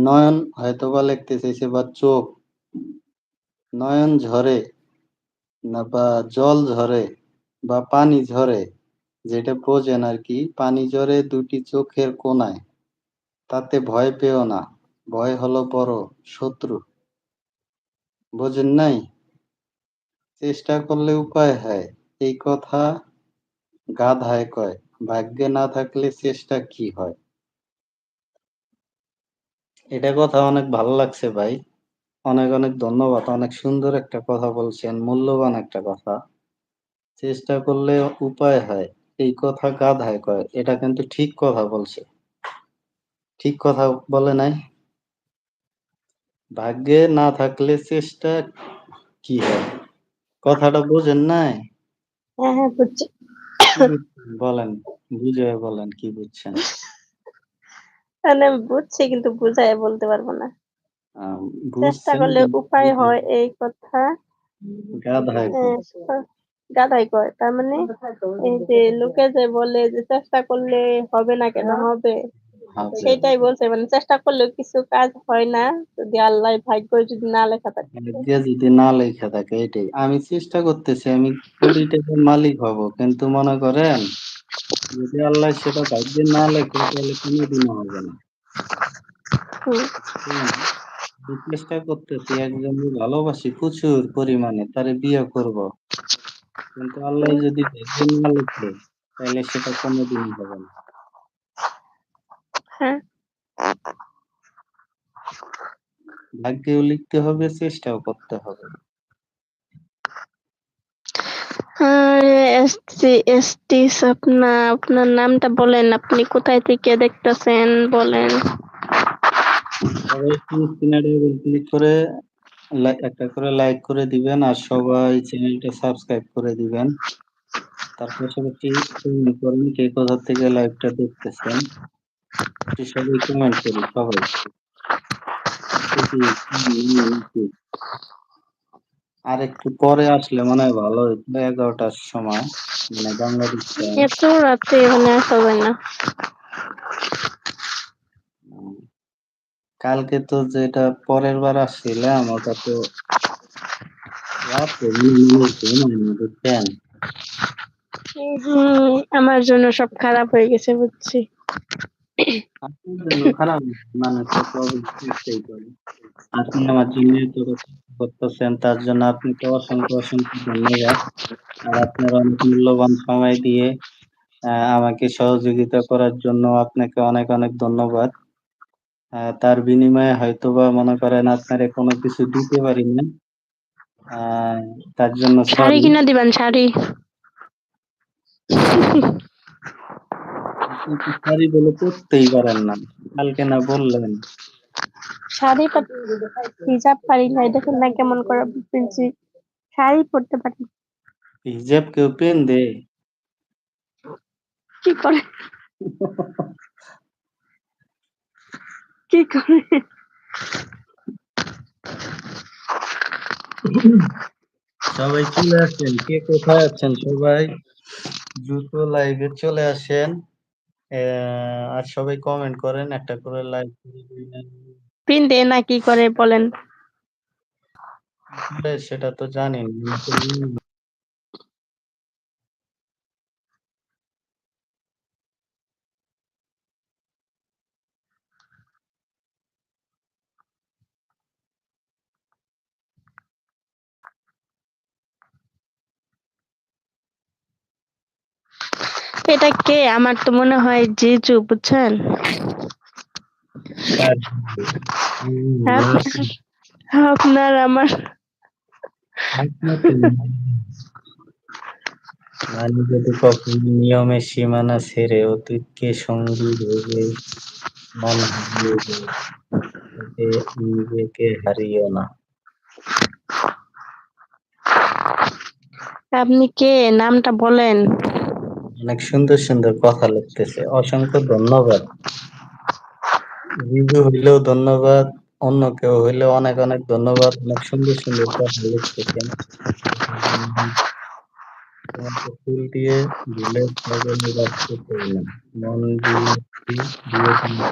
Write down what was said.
নয়ন হয়তোবা লিখতে চাইছে বা চোখ। নয়ন ঝরে না বা জল ঝরে বা পানি ঝরে, যেটা বোঝেন আর কি। পানি ঝরে দুটি চোখের কোনায় তাতে ভয় পেও না। ভয় হলো বড় শত্রু। বোঝেন নাই? চেষ্টা করলে উপায় হয়। এই কথা গাধায় কয়, ভাগ্যে না থাকলে চেষ্টা কি হয়? এটা কথা অনেক ভালো লাগছে ভাই। অনেক অনেক ধন্যবাদ। অনেক সুন্দর একটা কথা বলছেন মূল্যবান একটা কথা। চেষ্টা করলে উপায় হয় এই কথা গাধায় কয় এটা কিন্তু ঠিক কথা বলছে। ঠিক কথা বলে নাই। ভাগ্যে না থাকলে চেষ্টা কি হয়? কথাটা বোঝেন নাই? হ্যাঁ হ্যাঁ? বলেন বুঝে বলেন কি বুঝছেন? মানে আমি বুঝছি কিন্তু বুঝায় বলতে পারব না। চেষ্টা করলে উপায় হয় এই কথা। গাধাই কয়। তার মানে এই যে লোকে যে বলে যে চেষ্টা করলে হবে না কেন হবে। হবে। সেটাই বলছে মানে চেষ্টা করলেও কিছু কাজ হয় না যদি আল্লাহ ভাগ্য যদি না লেখা থাকে। যদি না লেখা থাকে এটাই। আমি চেষ্টা করতেছি আমি কোটি টাকার মালিক হব কিন্তু মনে করেন যদি আল্লাহ সেটা ভাগ্যে না লেখে তাহলে কোনোদিনও হবে না। আমি চেষ্টা করতেছি একজনকে ভালোবাসি প্রচুর পরিমাণে তারে বিয়ে করব। কিন্তু আল্লাহ যদি ভাগ্যে না লেখে তাহলে সেটা কোনোদিনই হবে না। হ্যাঁ। ভাগ্যেও লিখতে হবে চেষ্টাও করতে হবে। এসটি এসটি আপনার আপনার নামটা বলেন, আপনি কোথায় থেকে দেখতেছেন, বলেন। সবাই ক্লিক করে একটা করে লাইক করে দিবেন আর সবাই চ্যানেলটা সাবস্ক্রাইব করে দিবেন। তার পাশাপাশি কমেন্ট করেন, কে কোথা থেকে লাইভটা দেখতেছেন সবাই কমেন্ট করি, সবাই। আর একটু পরে আসলে মনে হয় ভালো হতো এগারোটার সময় মানে বাংলাদেশ। এত রাতে এখানে আসা যায় না। কালকে তো যেটা পরের বার আসছিলাম ওটা তো রাতে বুঝছেন আমার জন্য সব খারাপ হয়ে গেছে বুঝছি। খারাপ না, মানুষ তো প্রবলেম করতেই পারে আপনি আমার জন্য করতেছেন তার জন্য আপনাকে অসংখ্য অসংখ্য ধন্যবাদ। আর আপনার অনেক মূল্যবান সময় দিয়ে আমাকে সহযোগিতা করার জন্য আপনাকে অনেক অনেক ধন্যবাদ। তার বিনিময়ে হয়তোবা মনে করেন আপনারে কোনো কিছু দিতে পারি না। তার জন্য শাড়ি কিনা দিবেন শাড়ি? সরি বলে করতেই পারেন না। কালকে না বললেন। শাড়ি হিজাব পারি না দেখেন না কেমন করে পিনছি। শাড়ি পরতে পারি হিজাব কেউ পেন দে। কি করে? কি করে? সবাই চলে আসেন। কে কোথায় আছেন সবাই? দ্রুত লাইভে চলে আসেন। আহ, আর সবাই কমেন্ট করেন একটা করে লাইক পিন দেন না কি করে বলেন? সেটা তো জানি না, এটা কে? আমার তো মনে হয় জিজু বুঝছেন? হুম, আপ- আপনার আমার যদি কখনো নিয়মের সীমানা ছেড়ে অতীতকে সঙ্গী ভেবে মন হারিয়ে যায় নিজেকে হারিও না। আপনি কে? নামটা বলেন। অনেক সুন্দর সুন্দর কথা লিখতেছে। অসংখ্য ধন্যবাদ। রিজু হইলেও ধন্যবাদ, অন্য কেউ হইলেও অনেক অনেক ধন্যবাদ। অনেক সুন্দর সুন্দর কথা লিখতেছেন তোমাকে ফুল দিয়ে দিলে মন দিয়ে দিয়ে